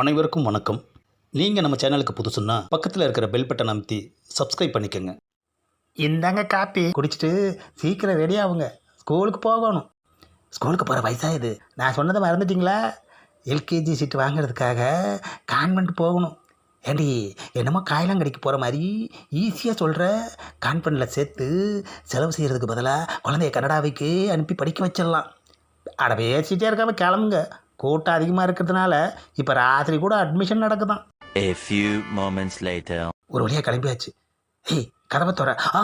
அனைவருக்கும் வணக்கம். நீங்கள் நம்ம சேனலுக்கு புதுசுன்னா பக்கத்தில் இருக்கிற பெல் பட்டன் அமைத்தி சப்ஸ்கிரைப் பண்ணிக்கோங்க. இந்தாங்க காப்பி. குடிச்சிட்டு சீக்கிரம் ரெடி ஆகுங்க ஸ்கூலுக்கு போகணும். ஸ்கூலுக்கு போகிற வயசாகுது நான் சொன்னதை மறந்துட்டிங்களா? எல்கேஜி சீட்டு வாங்குறதுக்காக கான்வென்ட் போகணும். ஏண்டி என்னமோ காயலாங்கடிக்கு போகிற மாதிரி ஈஸியாக சொல்கிற கான்வென்ட்டில் சேர்த்து செலவு செய்கிறதுக்கு பதிலாக குழந்தைய கனடாவுக்கு அனுப்பி படிக்க வச்சிடலாம். அட பேசிட்டே இருக்காமல் கிளம்புங்க. கூட்டம் அதிகமாக இருக்கிறதுனால இப்போ ராத்திரி கூட அட்மிஷன் நடக்குதான். A few moments later. ஒரு வழியாக கிளம்பியாச்சு. ஏய் கதவை தோற. ஆ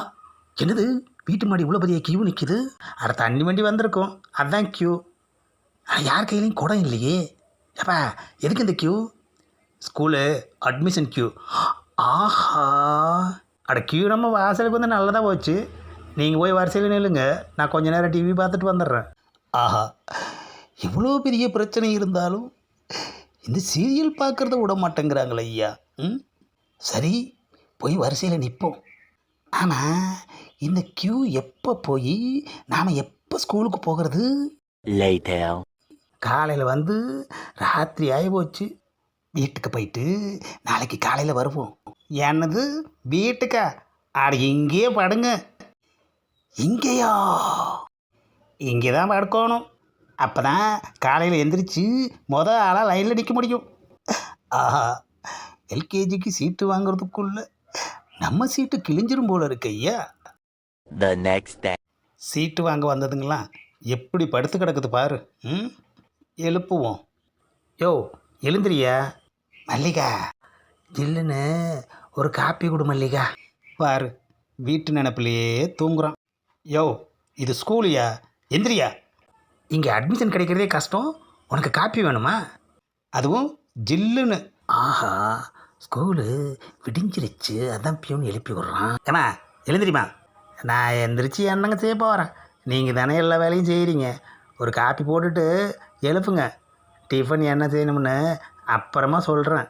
என்னது? வீட்டு மாடி இவ்வளோ பெரிய கியூ நிற்கிது அட தண்ணி வண்டி வந்திருக்கும். அதான் கியூ யார் கையிலையும் குடம் இல்லையே. ஏப்பா எதுக்கு இந்த கியூ ஸ்கூலு அட்மிஷன் கியூ ஆஹா. அட கியூ நம்ம வாசலுக்கு வந்து நல்லதாக போச்சு. நீங்கள் போய் வரிசையில் நில்லுங்க. நான் கொஞ்ச நேரம் டிவி பார்த்துட்டு வந்துடுறேன். ஆஹா. இவ்வளோ பெரிய பிரச்சனை இருந்தாலும் இந்த சீரியல் பார்க்குறத விட மாட்டேங்கிறாங்களே ஐயா. ம்? சரி போய் வரிசையில் நிற்போம். ஆனால் இந்த கியூ எப்போ போய் நாம் எப்போ ஸ்கூலுக்கு போகிறது. காலையில் வந்து ராத்திரி ஆகி போச்சு. வீட்டுக்கு போயிட்டு நாளைக்கு காலையில் வருவோம். என்னது வீட்டுக்கா? அட இங்கேயே படுங்க. இங்கேயா? இங்கே தான் படுக்கணும். அப்போ தான் காலையில் எந்திரிச்சு மொதல் ஆளாக லைனில் நிற்க முடியும். ஆஹா எல்கேஜிக்கு சீட்டு வாங்குறதுக்குள்ள நம்ம சீட்டு கிழிஞ்சிரும் போல இருக்கு ஐயா. The next day. சீட்டு வாங்க வந்ததுங்களா எப்படி படுத்து கிடக்குது பாரு. ம் எழுப்புவோம். யோ எழுந்திரியா? மல்லிகா ஜில்லுன்னு ஒரு காப்பி கொடு மல்லிகா. பாரு வீட்டு நினப்பிலேயே தூங்குறான். யோ இது ஸ்கூலியா எந்திரியா? இங்கே அட்மிஷன் கிடைக்கிறதே கஷ்டம். உனக்கு காப்பி வேணுமா? அதுவும் ஜில்லுன்னு. ஆஹா ஸ்கூலு விடிஞ்சிருச்சு. அதான் பியூன் எழுப்பி விட்றான். ஏமா எழுந்திரிமா நான் எந்திரிச்சு என்னங்க செய்ய போகிறேன் நீங்கள் தானே எல்லா வேலையும் செய்கிறீங்க ஒரு காப்பி போட்டுட்டு எழுப்புங்க. டிஃபன் என்ன செய்யணும்னு அப்புறமா சொல்கிறேன்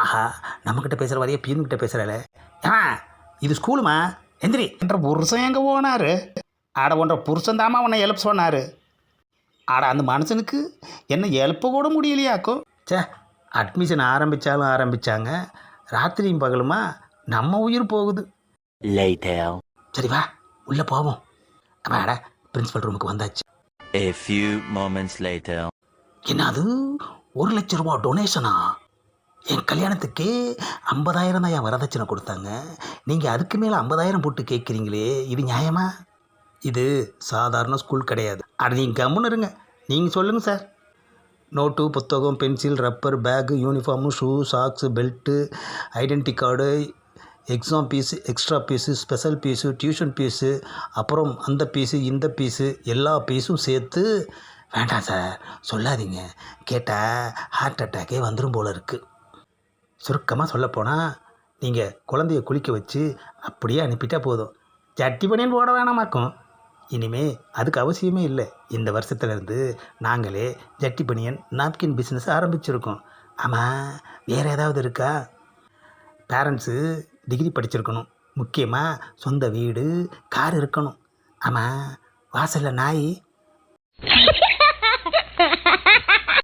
ஆஹா நம்மக்கிட்ட பேசுகிற வரைய பியூன்கிட்ட பேசுகிறாள் ஏமா இது ஸ்கூலுமா எந்திரி. என்ற புருஷன் எங்கே போனார்? ஆட ஒன்ற புருஷன் தாமா உன்னை எழுப்ப சொன்னார். ஆட அந்த மனுஷனுக்கு என்ன எழுப்ப கூட முடியலையாக்கும் சே அட்மிஷன் ஆரம்பித்தாலும் ஆரம்பித்தாங்க ராத்திரியும் பகலுமா? நம்ம உயிர் போகுது. Later. சரி வா. உள்ளே போவோம். வாடா பிரின்சிபல் ரூமுக்கு வந்தாச்சு. A few moments later. என்னது? ஒரு லட்ச ரூபா டொனேஷனா என் கல்யாணத்துக்கே ஐம்பதாயிரம் தான் என் வரதட்சணை கொடுத்தாங்க. நீங்கள் அதுக்கு மேலே ஐம்பதாயிரம் போட்டு கேட்குறீங்களே இது நியாயமா? இது சாதாரண ஸ்கூல் கிடையாது. அது நீங்கள் கம்முன்னு இருங்க. நீங்கள் சொல்லுங்கள் சார் நோட்டு புத்தகம் pencil rubber bag uniform shoe socks belt identity card exam fees extra fees special fees tuition fees அப்புறம் அந்த ஃபீஸு இந்த ஃபீஸு எல்லா ஃபீஸும் சேர்த்து வேண்டாம் சார் சொல்லாதீங்க. கேட்டால் ஹார்ட் அட்டாக்கே வந்துடும் போல் இருக்குது சுருக்கமாக சொல்லப்போனால் நீங்கள் குழந்தைய குளிக்க வச்சு அப்படியே அனுப்பிட்டா போதும். சட்டி பனியன் போட வேணாமாக்கும். இனிமே அதுக்கு அவசியமே இல்லை. இந்த வருஷத்துலேருந்து நாங்களே ஜட்டி பனியன் நாப்கின் பிஸ்னஸ் ஆரம்பிச்சிருக்கோம். ஆமாம் வேறு ஏதாவது இருக்கா? பேரண்ட்ஸு டிகிரி படிச்சிருக்கணும். முக்கியமாக சொந்த வீடு கார் இருக்கணும். ஆமாம் வாசலில் நாய்.